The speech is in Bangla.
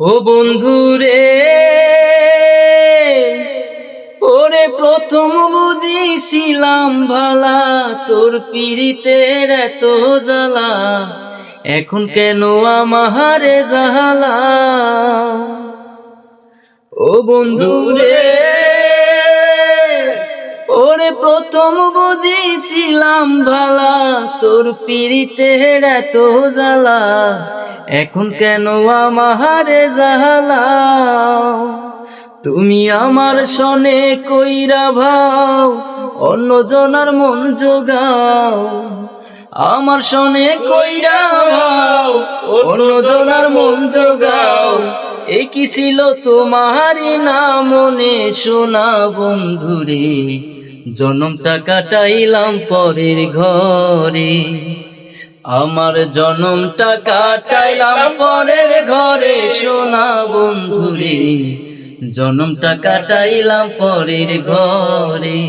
ও বন্ধু রে, ওরে প্রথম বুঝিছিলাম ভালা, তোর পিড়িতের এত জ্বালা, এখন কেন আমারে জাহালা ও বন্ধু রে, ওরে প্রথম বুঝিছিলাম ভালা, তোর পিড়িতের এত জ্বালা এখন কেন আমারে জাহালা তুমি আমার সনে কইরা ভাও অন্য জনার মন যোগাও আমার সনে কইরা ভাও অন্য জনার মন যোগাও এ কি ছিল তোমারই না মনে সোনা বন্ধুরে। জনমটা কাটাইলাম পরের ঘরে। আমার জনমটা কাটাইলাম পরের ঘরে সোনা বন্ধুরে। জনমটা কাটাইলাম পরের ঘরে।